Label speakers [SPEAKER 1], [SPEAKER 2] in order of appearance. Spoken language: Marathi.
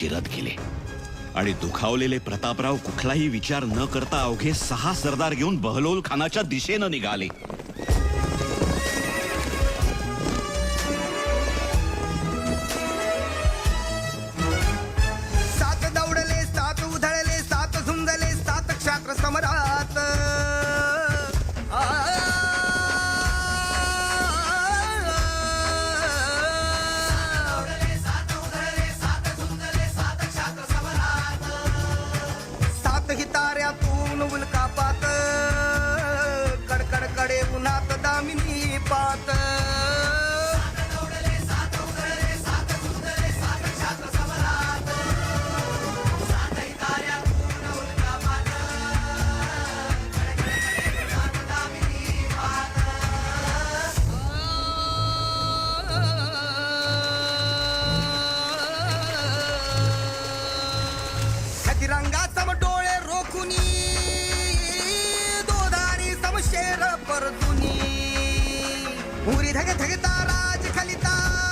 [SPEAKER 1] चिरत गेले. आणि दुखावलेले प्रतापराव कुठलाही विचार न करता अवघे सहा सरदार घेऊन बहलोल खानाच्या दिशेनं निघाले.
[SPEAKER 2] पात. रंगा सम डोळे रोखुनी दोधारी समशेर परतुनी. 우리 되겠다라 아직 갈린다.